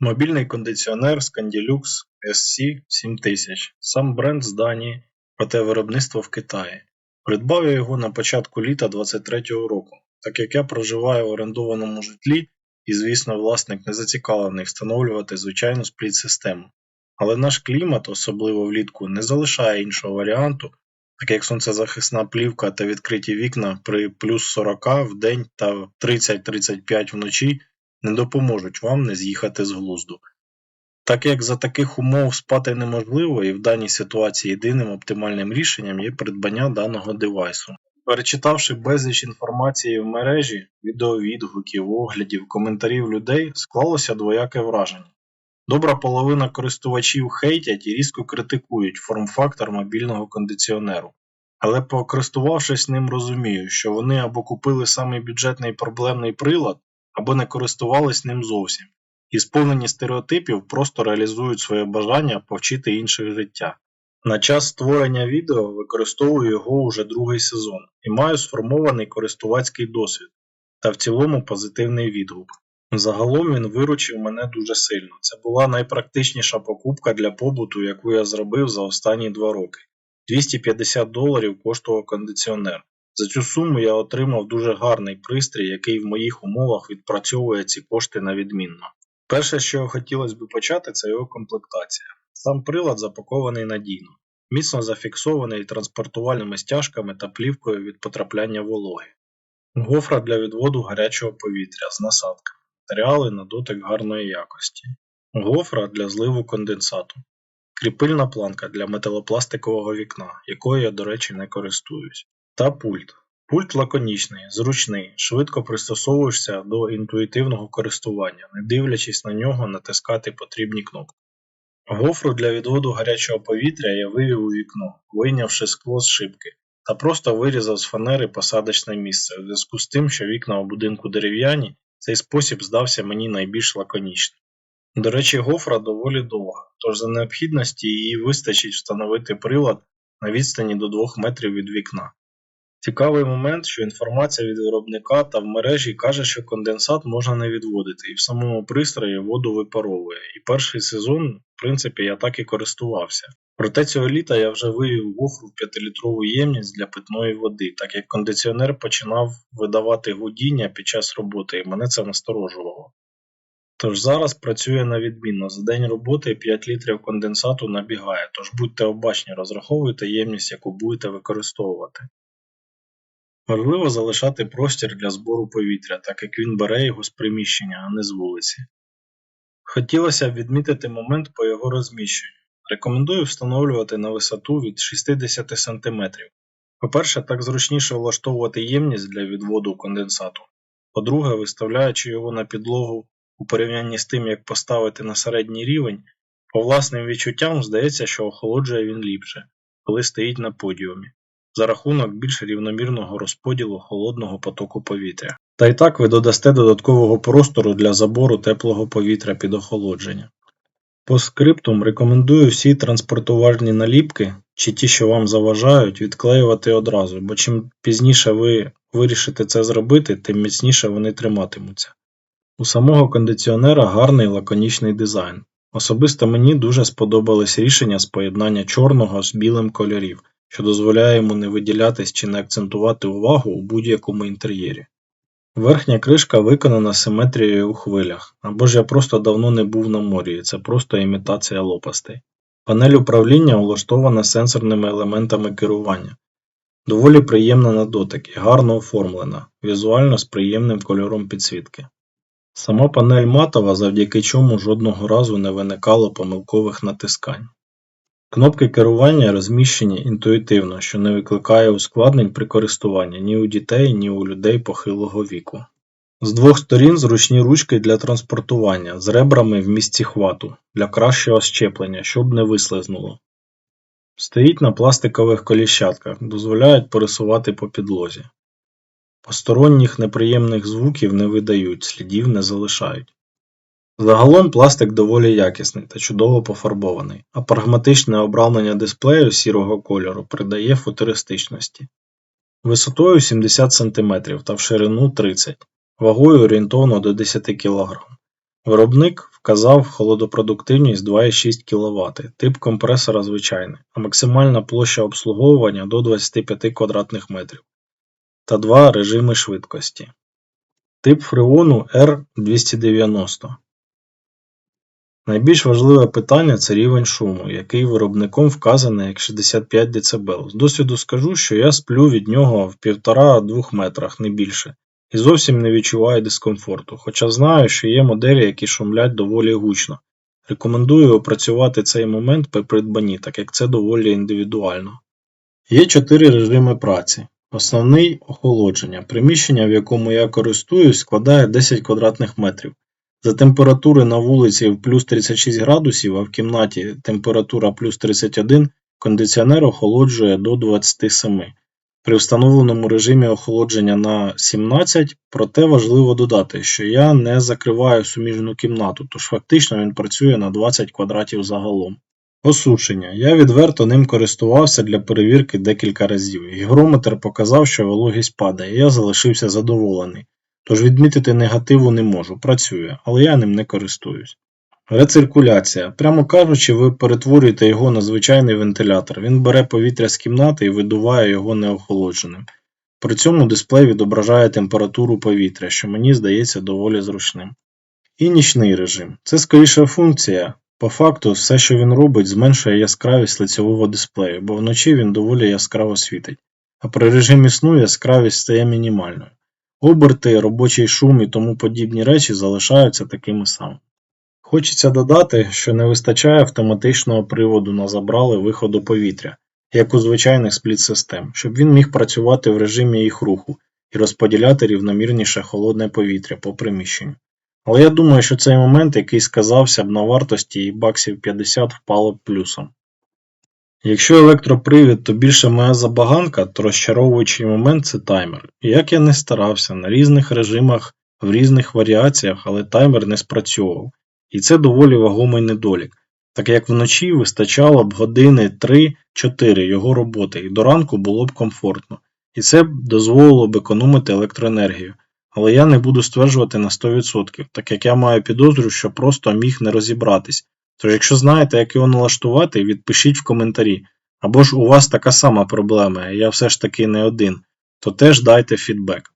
Мобільний кондиціонер Scandilux SC7000. Сам бренд з Данії, проте виробництво в Китаї. Придбав я його на початку літа 23-го року, так як я проживаю в орендованому житлі і, звісно, власник не зацікавлений встановлювати звичайну спліт-систему. Але наш клімат, особливо влітку, не залишає іншого варіанту, так як сонцезахисна плівка та відкриті вікна при плюс 40 в день та 30-35 вночі не допоможуть вам не з'їхати з глузду. Так як за таких умов спати неможливо і в даній ситуації єдиним оптимальним рішенням є придбання даного девайсу. Перечитавши безліч інформації в мережі, відеовідгуків, оглядів, коментарів людей, склалося двояке враження. Добра половина користувачів хейтять і різко критикують форм-фактор мобільного кондиціонеру. Але покористувавшись ним розумію, що вони або купили самий бюджетний проблемний прилад, або не користувались ним зовсім, і сповнені стереотипів просто реалізують своє бажання повчити інших життя. На час створення відео використовую його уже другий сезон і маю сформований користувацький досвід та в цілому позитивний відгук. Загалом він виручив мене дуже сильно. Це була найпрактичніша покупка для побуту, яку я зробив за останні два роки. 250 доларів коштував кондиціонер. За цю суму я отримав дуже гарний пристрій, який в моїх умовах відпрацьовує ці кошти на відмінно. Перше, що хотілося б почати, це його комплектація. Сам прилад запакований надійно, міцно зафіксований транспортувальними стяжками та плівкою від потрапляння вологи. Гофра для відводу гарячого повітря з насадками, матеріали на дотик гарної якості, гофра для зливу конденсату, кріпильна планка для металопластикового вікна, якою я, до речі, не користуюсь, та пульт. Пульт лаконічний, зручний, швидко пристосовуєшся до інтуїтивного користування, не дивлячись на нього натискати потрібні кнопки. Гофру для відводу гарячого повітря я вивів у вікно, вийнявши скло з шибки, та просто вирізав з фанери посадочне місце. В зв'язку з тим, що вікна у будинку дерев'яні, цей спосіб здався мені найбільш лаконічним. До речі, гофра доволі довга, тож за необхідності її вистачить встановити прилад на відстані до 2 метрів від вікна. Цікавий момент, що інформація від виробника та в мережі каже, що конденсат можна не відводити, і в самому пристрої воду випаровує. І перший сезон, в принципі, я так і користувався. Проте цього літа я вже вивів гофру в 5-літрову ємність для питної води, так як кондиціонер починав видавати гудіння під час роботи, і мене це насторожувало. Тож зараз працює на відмінно. За день роботи 5 літрів конденсату набігає, тож будьте обачні, розраховуйте ємність, яку будете використовувати. Важливо залишати простір для збору повітря, так як він бере його з приміщення, а не з вулиці. Хотілося б відмітити момент по його розміщенню. Рекомендую встановлювати на висоту від 60 см. По-перше, так зручніше влаштовувати ємність для відводу конденсату. По-друге, виставляючи його на підлогу у порівнянні з тим, як поставити на середній рівень, по власним відчуттям здається, що охолоджує він ліпше, коли стоїть на подіумі за рахунок більш рівномірного розподілу холодного потоку повітря. Та й так ви додасте додаткового простору для забору теплого повітря під охолодження. По скриптум рекомендую всі транспортувальні наліпки чи ті, що вам заважають, відклеювати одразу, бо чим пізніше ви вирішите це зробити, тим міцніше вони триматимуться. У самого кондиціонера гарний лаконічний дизайн. Особисто мені дуже сподобались рішення з поєднання чорного з білим кольорів що дозволяє йому не виділятись чи не акцентувати увагу у будь-якому інтер'єрі. Верхня кришка виконана симетрією у хвилях, або ж я просто давно не був на морі, це просто імітація лопастей. Панель управління улаштована сенсорними елементами керування, доволі приємна на дотик і гарно оформлена, візуально з приємним кольором підсвітки. Сама панель матова, завдяки чому жодного разу не виникало помилкових натискань. Кнопки керування розміщені інтуїтивно, що не викликає ускладнень при користуванні ні у дітей, ні у людей похилого віку. З двох сторін зручні ручки для транспортування з ребрами в місці хвату для кращого щеплення, щоб не вислизнуло. Стоїть на пластикових коліщатках, дозволяють пересувати по підлозі. Посторонніх неприємних звуків не видають, слідів не залишають. Загалом пластик доволі якісний та чудово пофарбований, а прагматичне обрамлення дисплею сірого кольору придає футуристичності. Висотою 70 см та в ширину 30 вагою орієнтовно до 10 кг. Виробник вказав холодопродуктивність 2,6 кВт, тип компресора звичайний, а максимальна площа обслуговування до 25 квадратних метрів та два режими швидкості. Тип фреону R290. Найбільш важливе питання це рівень шуму, який виробником вказаний як 65 дБ. З досвіду скажу, що я сплю від нього в 1,5-2 метрах, не більше, і зовсім не відчуваю дискомфорту, хоча знаю, що є моделі, які шумлять доволі гучно. Рекомендую опрацювати цей момент при придбанні, так як це доволі індивідуально. Є чотири режими праці. Основний охолодження. Приміщення, в якому я користуюсь, складає 10 квадратних метрів. За температури на вулиці в плюс 36 градусів, а в кімнаті температура плюс 31, кондиціонер охолоджує до 27. При встановленому режимі охолодження на 17, проте важливо додати, що я не закриваю суміжну кімнату, тож фактично він працює на 20 квадратів загалом. Осушення. Я відверто ним користувався для перевірки декілька разів. Гігрометр показав, що вологість падає, і я залишився задоволений. Тож відмітити негативу не можу, працює, але я ним не користуюсь. Рециркуляція. Прямо кажучи, ви перетворюєте його на звичайний вентилятор. Він бере повітря з кімнати і видуває його неохолодженим. При цьому дисплей відображає температуру повітря, що мені здається доволі зручним. І нічний режим. Це скоріше функція. По факту, все, що він робить, зменшує яскравість лицевого дисплею, бо вночі він доволі яскраво світить, а при режимі сну яскравість стає мінімальною. Оберти, робочий шум і тому подібні речі залишаються такими самими. Хочеться додати, що не вистачає автоматичного приводу на забрали виходу повітря, як у звичайних спліт-систем, щоб він міг працювати в режимі їх руху і розподіляти рівномірніше холодне повітря по приміщенню. Але я думаю, що цей момент, який сказався б на вартості і баксів 50 впало б плюсом. Якщо електропривід то більше моя забаганка, то розчаровуючий момент це таймер. Як я не старався на різних режимах, в різних варіаціях, але таймер не спрацьовував. І це доволі вагомий недолік, так як вночі вистачало б години 3-4 його роботи, і до ранку було б комфортно. І це б дозволило б економити електроенергію. Але я не буду стверджувати на 100%, так як я маю підозрю, що просто міг не розібратись. Тож, якщо знаєте, як його налаштувати, відпишіть в коментарі. Або ж у вас така сама проблема, я все ж таки не один, то теж дайте фідбек.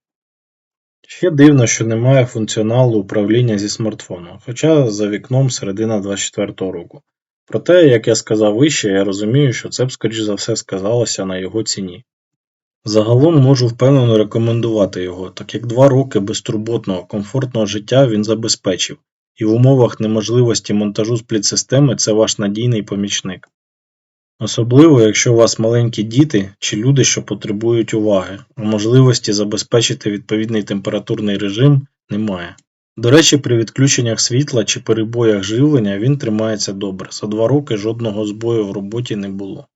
Ще дивно, що немає функціоналу управління зі смартфону, хоча за вікном середина 24 року. Проте, як я сказав вище, я розумію, що це б скоріш за все сказалося на його ціні. Загалом можу впевнено рекомендувати його, так як два роки безтурботного, комфортного життя він забезпечив, і в умовах неможливості монтажу спліт-системи це ваш надійний помічник. Особливо, якщо у вас маленькі діти чи люди, що потребують уваги, а можливості забезпечити відповідний температурний режим немає. До речі, при відключеннях світла чи перебоях живлення він тримається добре, за два роки жодного збою в роботі не було.